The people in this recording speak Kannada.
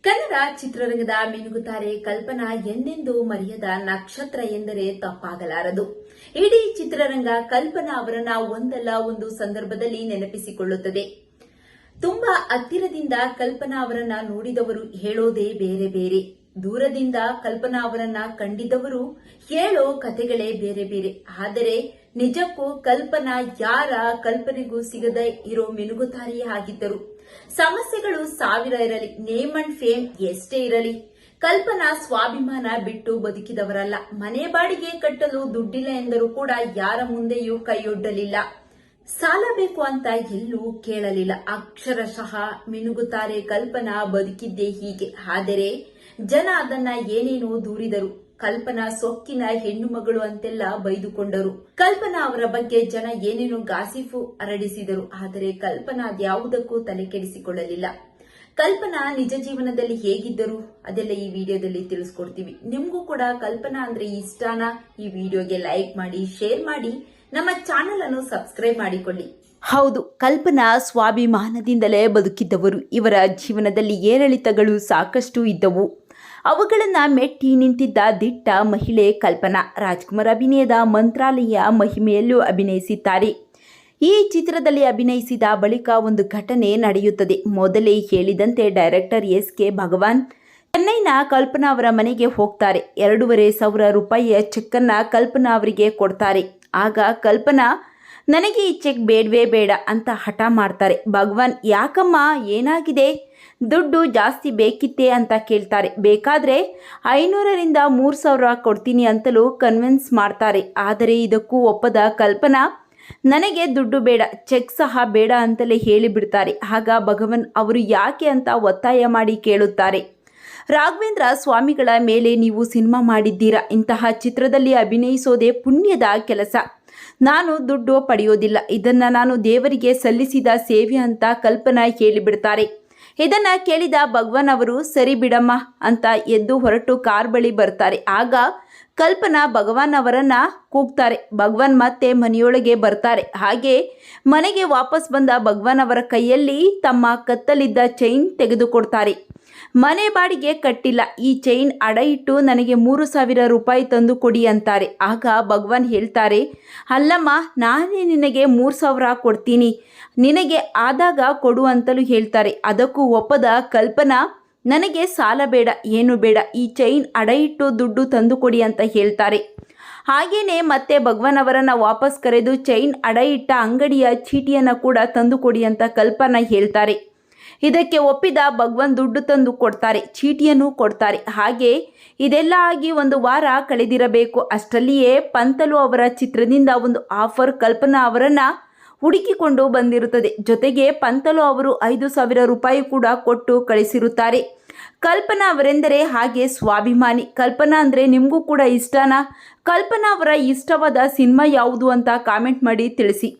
ಕನ್ನಡ ಚಿತ್ರರಂಗದ ಮಿನುಗುತ್ತಾರೆ ಕಲ್ಪನಾ ಎಂದೆಂದೂ ಮರೆಯದ ನಕ್ಷತ್ರ ಎಂದರೆ ತಪ್ಪಾಗಲಾರದು. ಇಡೀ ಚಿತ್ರರಂಗ ಕಲ್ಪನಾ ಅವರನ್ನ ಒಂದಲ್ಲ ಒಂದು ಸಂದರ್ಭದಲ್ಲಿ ನೆನಪಿಸಿಕೊಳ್ಳುತ್ತದೆ. ತುಂಬಾ ಹತ್ತಿರದಿಂದ ಕಲ್ಪನಾ ಅವರನ್ನ ನೋಡಿದವರು ಹೇಳೋದೇ ಬೇರೆ ಬೇರೆ. ದೂರದಿಂದ ಕಲ್ಪನಾ ಅವರನ್ನ ಕಂಡಿದ್ದವರು ಹೇಳೋ ಕಥೆಗಳೇ ಬೇರೆ ಬೇರೆ. ಆದರೆ ನಿಜಕ್ಕೂ ಕಲ್ಪನಾ ಯಾರ ಕಲ್ಪನೆಗೂ ಸಿಗದೆ ಇರೋ ಮಿನುಗುತಾರಿಯೇ ಆಗಿದ್ದರು. ಸಮಸ್ಯೆಗಳು ಸಾವಿರ ಇರಲಿ ನೇಮ್ ಅಂಡ್ ಫೇಮ್ ಎಷ್ಟೇ ಇರಲಿ, ಕಲ್ಪನಾ ಸ್ವಾಭಿಮಾನ ಬಿಟ್ಟು ಬದುಕಿದವರಲ್ಲ. ಮನೆ ಬಾಡಿಗೆ ಕಟ್ಟಲು ದುಡ್ಡಿಲ್ಲ ಎಂದರೂ ಕೂಡ ಯಾರ ಮುಂದೆಯೂ ಕೈಯೊಡ್ಡಲಿಲ್ಲ. ಸಾಲ ಬೇಕು ಅಂತ ಎಲ್ಲೂ ಕೇಳಲಿಲ್ಲ. ಅಕ್ಷರಶಃ ಮಿನುಗುತ್ತಾರೆ ಕಲ್ಪನಾ ಬದುಕಿದ್ದೇ ಹೀಗೆ. ಆದರೆ ಜನ ಅದನ್ನ ಏನೇನೋ ದೂರಿದರು. ಕಲ್ಪನಾ ಸೊಕ್ಕಿನ ಹೆಣ್ಣು ಮಗಳು ಅಂತೆಲ್ಲ ಬೈದುಕೊಂಡರು. ಕಲ್ಪನಾ ಅವರ ಬಗ್ಗೆ ಜನ ಏನೇನೋ ಗಾಸಿಫು ಹರಡಿಸಿದರು, ಆದರೆ ಕಲ್ಪನಾ ಯಾವುದಕ್ಕೂ ತಲೆ ಕೆಡಿಸಿಕೊಳ್ಳಲಿಲ್ಲ ಕಲ್ಪನಾ ನಿಜ ಜೀವನದಲ್ಲಿ ಹೇಗಿದ್ದರು ಅದೆಲ್ಲ ಈ ವಿಡಿಯೋದಲ್ಲಿ ತಿಳಿಸ್ಕೊಡ್ತೀವಿ. ನಿಮಗೂ ಕೂಡ ಕಲ್ಪನಾ ಅಂದ್ರೆ ಇಷ್ಟಾನ? ಈ ವಿಡಿಯೋಗೆ ಲೈಕ್ ಮಾಡಿ, ಶೇರ್ ಮಾಡಿ, ನಮ್ಮ ಚಾನೆಲ್ ಅನ್ನು ಸಬ್ಸ್ಕ್ರೈಬ್ ಮಾಡಿಕೊಳ್ಳಿ. ಹೌದು, ಕಲ್ಪನಾ ಸ್ವಾಭಿಮಾನದಿಂದಲೇ ಬದುಕಿದ್ದವರು. ಇವರ ಜೀವನದಲ್ಲಿ ಏರಿಳಿತಗಳು ಸಾಕಷ್ಟು ಇದ್ದವು. ಅವುಗಳನ್ನು ಮೆಟ್ಟಿ ನಿಂತಿದ್ದ ದಿಟ್ಟ ಮಹಿಳೆ ಕಲ್ಪನಾ ರಾಜ್ಕುಮಾರ್ ಅಭಿನಯದ ಮಂತ್ರಾಲಯ ಮಹಿಮೆಯಲ್ಲೂ ಅಭಿನಯಿಸಿದ್ದಾರೆ. ಈ ಚಿತ್ರದಲ್ಲಿ ಅಭಿನಯಿಸಿದ ಬಳಿಕ ಒಂದು ಘಟನೆ ನಡೆಯುತ್ತದೆ. ಮೊದಲೇ ಹೇಳಿದಂತೆ ಡೈರೆಕ್ಟರ್ ಎಸ್ ಕೆ ಭಗವಾನ್ ಚೆನ್ನೈನ ಕಲ್ಪನಾ ಅವರ ಮನೆಗೆ ಹೋಗ್ತಾರೆ. ಎರಡೂವರೆ ಸಾವಿರ ರೂಪಾಯಿಯ ಚೆಕ್ಕನ್ನು ಕಲ್ಪನಾ ಅವರಿಗೆ ಕೊಡ್ತಾರೆ. ಆಗ ಕಲ್ಪನಾ ನನಗೆ ಈ ಚೆಕ್ ಬೇಡವೇ ಬೇಡ ಅಂತ ಹಠ ಮಾಡ್ತಾರೆ. ಭಗವಾನ್, ಯಾಕಮ್ಮ? ಏನಾಗಿದೆ? ದುಡ್ಡು ಜಾಸ್ತಿ ಬೇಕಿತ್ತೆ ಅಂತ ಕೇಳ್ತಾರೆ. ಬೇಕಾದರೆ ಐನೂರರಿಂದ ಮೂರು ಸಾವಿರ ಕೊಡ್ತೀನಿ ಅಂತಲೂ ಕನ್ವಿನ್ಸ್ ಮಾಡ್ತಾರೆ. ಆದರೆ ಇದಕ್ಕೂ ಒಪ್ಪದ ಕಲ್ಪನಾ, ನನಗೆ ದುಡ್ಡು ಬೇಡ, ಚೆಕ್ ಸಹ ಬೇಡ ಅಂತಲೇ ಹೇಳಿಬಿಡ್ತಾರೆ. ಆಗ ಭಗವನ್, ಅವರು ಯಾಕೆ ಅಂತ ಒತ್ತಾಯ ಮಾಡಿ ಕೇಳುತ್ತಾರೆ. ರಾಘವೇಂದ್ರ ಸ್ವಾಮಿಗಳ ಮೇಲೆ ನೀವು ಸಿನಿಮಾ ಮಾಡಿದ್ದೀರಾ? ಇಂತಹ ಚಿತ್ರದಲ್ಲಿ ಅಭಿನಯಿಸೋದೇ ಪುಣ್ಯದ ಕೆಲಸ. ನಾನು ದುಡ್ಡು ಪಡೆಯೋದಿಲ್ಲ. ಇದನ್ನು ನಾನು ದೇವರಿಗೆ ಸಲ್ಲಿಸಿದ ಸೇವೆ ಅಂತ ಕಲ್ಪನಾ ಹೇಳಿಬಿಡ್ತಾರೆ. ಇದನ್ನು ಕೇಳಿದ ಭಗವಾನ್ ಅವರು, ಸರಿ ಬಿಡಮ್ಮ ಅಂತ ಎದ್ದು ಹೊರಟು ಕಾರ್ ಬಳಿ ಬರ್ತಾರೆ. ಆಗ ಕಲ್ಪನಾ ಭಗವಾನ್ ಅವರನ್ನ ಕೂಗ್ತಾರೆ. ಭಗವಾನ್ ಮತ್ತೆ ಮನೆಯೊಳಗೆ ಬರ್ತಾರೆ. ಹಾಗೆ ಮನೆಗೆ ವಾಪಸ್ ಬಂದ ಭಗವಾನ್ ಅವರ ಕೈಯಲ್ಲಿ ತಮ್ಮ ಕತ್ತಲಿದ್ದ ಚೈನ್ ತೆಗೆದುಕೊಡ್ತಾರೆ. ಮನೆ ಬಾಡಿಗೆ ಕಟ್ಟಿಲ್ಲ. ಈ ಚೈನ್ ಅಡ ಇಟ್ಟು ನನಗೆ ಮೂರು ಸಾವಿರ ರೂಪಾಯಿ ತಂದು ಕೊಡಿ ಅಂತಾರೆ. ಆಗ ಭಗವಾನ್ ಹೇಳ್ತಾರೆ, ಅಲ್ಲಮ್ಮ, ನಾನೇ ನಿನಗೆ ಮೂರು ಸಾವಿರ ಕೊಡ್ತೀನಿ. ನಿನಗೆ ಆದಾಗ ಕೊಡು ಅಂತಲೂ ಹೇಳ್ತಾರೆ. ಅದಕ್ಕೂ ಒಪ್ಪದ ಕಲ್ಪನಾ, ನನಗೆ ಸಾಲ ಬೇಡ, ಏನು ಬೇಡ. ಈ ಚೈನ್ ಅಡ ಇಟ್ಟು ದುಡ್ಡು ತಂದು ಕೊಡಿ ಅಂತ ಹೇಳ್ತಾರೆ. ಹಾಗೆಯೇ ಮತ್ತೆ ಭಗವಾನ್ ಅವರನ್ನು ವಾಪಸ್ ಕರೆದು ಚೈನ್ ಅಡ ಇಟ್ಟ ಅಂಗಡಿಯ ಚೀಟಿಯನ್ನು ಕೂಡ ತಂದು ಕೊಡಿ ಅಂತ ಕಲ್ಪನಾ ಹೇಳ್ತಾರೆ. ಇದಕ್ಕೆ ಒಪ್ಪಿದ ಭಗವಾನ್ ದುಡ್ಡು ತಂದು ಕೊಡ್ತಾರೆ, ಚೀಟಿಯನ್ನು ಕೊಡ್ತಾರೆ. ಹಾಗೆ ಇದೆಲ್ಲ ಆಗಿ ಒಂದು ವಾರ ಕಳೆದಿರಬೇಕು. ಅಷ್ಟರಲ್ಲಿಯೇ ಪಂತಲು ಅವರ ಚಿತ್ರದಿಂದ ಒಂದು ಆಫರ್ ಕಲ್ಪನಾ ಅವರನ್ನು ಹುಡುಕಿಕೊಂಡು ಬಂದಿರುತ್ತದೆ. ಜೊತೆಗೆ ಪಂತಲು ಅವರು ಐದು ಸಾವಿರ ರೂಪಾಯಿ ಕೂಡ ಕೊಟ್ಟು ಕಳಿಸಿರುತ್ತಾರೆ. ಕಲ್ಪನಾ ಅವರೆಂದರೆ ಹಾಗೆ ಸ್ವಾಭಿಮಾನಿ. ಕಲ್ಪನಾ ಅಂದರೆ ನಿಮಗೂ ಕೂಡ ಇಷ್ಟನಾ? ಕಲ್ಪನಾ ಅವರ ಇಷ್ಟವಾದ ಸಿನಿಮಾ ಯಾವುದು ಅಂತ ಕಾಮೆಂಟ್ ಮಾಡಿ ತಿಳಿಸಿ.